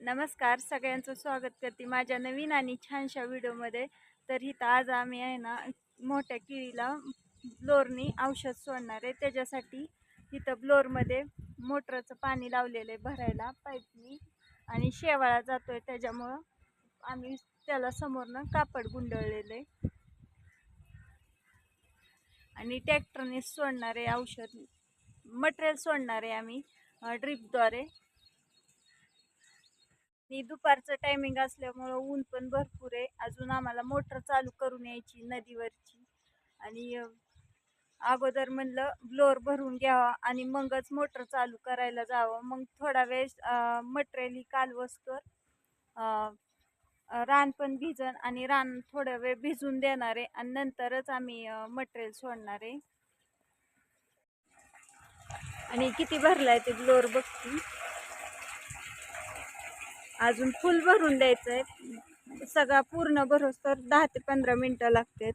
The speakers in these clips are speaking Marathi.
नमस्कार सगळ्यांचं स्वागत करते माझ्या नवीन आणि छानशा व्हिडिओमध्ये. तर इथं आज आम्ही आहे ना मोठ्या किळीला ब्लोअरनी औषध सोडणार आहे. त्याच्यासाठी इथं ब्लोअरमध्ये मोटरचं पाणी लावलेलं आहे भरायला पाईपनी. आणि शेवाळा जातो आहे त्याच्यामुळं आम्ही त्याला समोरनं कापड गुंडळलेलं आहे. आणि ट्रॅक्टरने सोडणार आहे औषध. मटेरियल सोडणार आहे आम्ही ड्रिपद्वारे. आणि दुपारचं टायमिंग असल्यामुळं ऊन पण भरपूर आहे. अजून आम्हाला मोटर चालू करून यायची नदीवरची. आणि अगोदर म्हणलं ब्लोअर भरून घ्यावा आणि मगच मोटर चालू करायला जावं. मग थोडा वेळ मटेरियली कालवस्तर रान पण भिजन आणि रान थोडा वेळ भिजून देणार आहे आणि नंतरच आम्ही मटेरियल सोडणार आहे. आणि किती भरलाय ते ब्लोअर बघती अजून फुल भरून द्यायचं आहे सगळा पूर्ण भरोस तर दहा ते पंधरा मिनटं लागतात.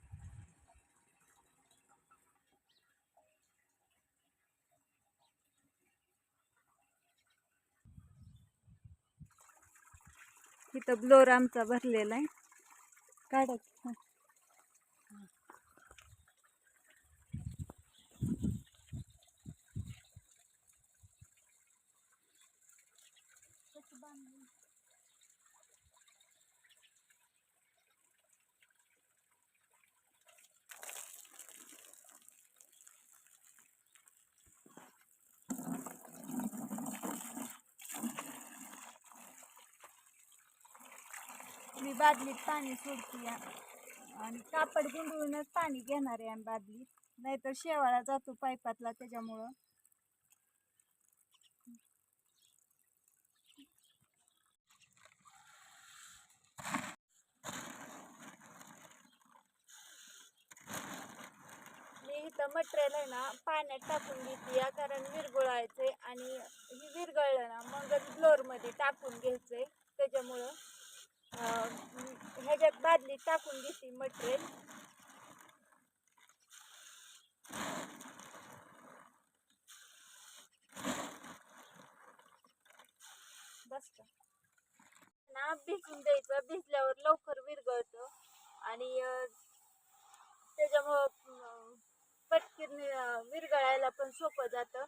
इथं ब्लोर आमचा भरलेला आहे. काढायचं आम्ही बादलीत पाणी सोडते आणि कापड गुंडळूनच पाणी घेणार आहे आम्ही बादलीत. नाहीतर शेवाळा जातो पाईपातला त्याच्यामुळं. मी इथं मटेरियल आहे ना पाण्यात टाकून घेते या कारण विरघळायचंय आणि ही विरघळलं ना मगच ब्लोअरमध्ये टाकून घ्यायचंय त्याच्यामुळं. ह्याच्यात बादलीत टाकून घेते मटेरियल. बस ना भिजून द्यायचं. भिजल्यावर लवकर विरघळतं. आणि त्याच्यामुळं अं, पटकन विरघळायला पण सोपं जातं.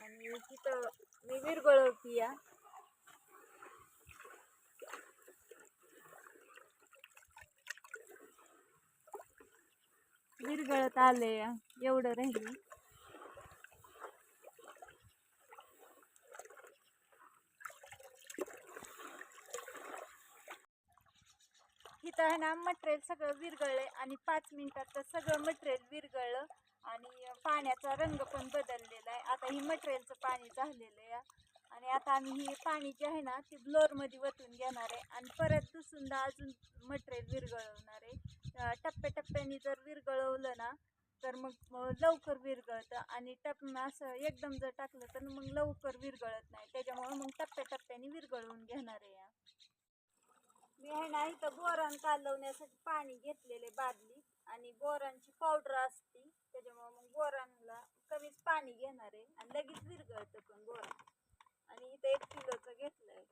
आणि तिथं मी विरघळवती या. विरघळत आले एवढं राहिली. इथं आहे ना मटेरियल सगळं विरघळलंय आणि पाच मिनिटात तर सगळं मटेरियल विरघळलं आणि पाण्याचा रंग पण बदललेला आहे. आता ही मटेरियलचं पाणी झालेलं आहे. आणि आता आम्ही ही पाणी जे आहे ना ते ब्लोअरमध्ये वतून घेणार आहे आणि परत दुसुंदा अजून मटेरियल विरघळवणार आहे. टप्प्याटप्प्याने जर विरघळवलं ना तर मग लवकर विरगळतं आणि टप असं एकदम जर टाकलं तर मग लवकर विरघळत नाही. त्याच्यामुळे मग टप्प्याटप्प्याने विरगळवून घेणार आहे या. मी आहे ना इथं बोरान कालवण्यासाठी पाणी घेतलेले बादली आणि बोरांची पावडर असते. त्याच्यामुळे मग बोरांना कमीच पाणी घेणार आहे आणि लगेच विरगळतं पण बोरान आणि इथं एक किलोचं घेतलं आहे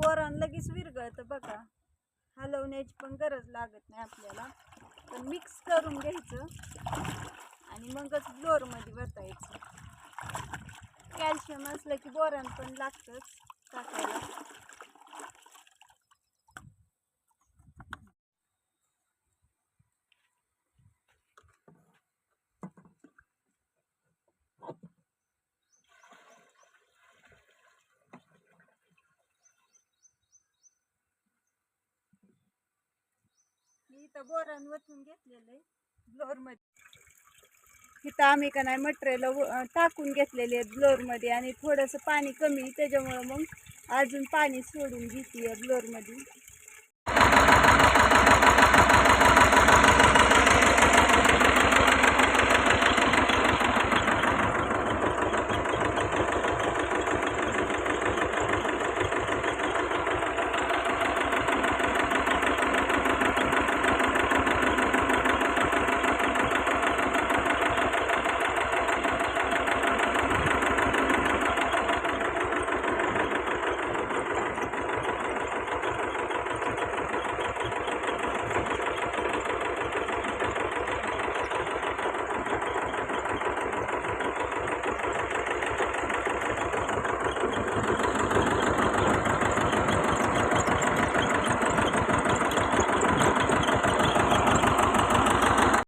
बोरान लगेच विरघळतं बघा. हलवण्याची पण गरज लागत नाही आपल्याला. तर मिक्स करून घ्यायचं आणि मगच ब्लोअरमध्ये वतायचं. कॅल्शियम असलं की बोरान पण लागतंच टाकायला. इथं बोरान वतून घेतलेलं आहे ब्लोअरमध्ये इथं आम्ही का नाही मटेरियल टाकून घेतलेले आहेत ब्लोअरमध्ये आणि थोडंसं पाणी कमी त्याच्यामुळं मग अजून पाणी सोडून घेते ब्लोअरमध्ये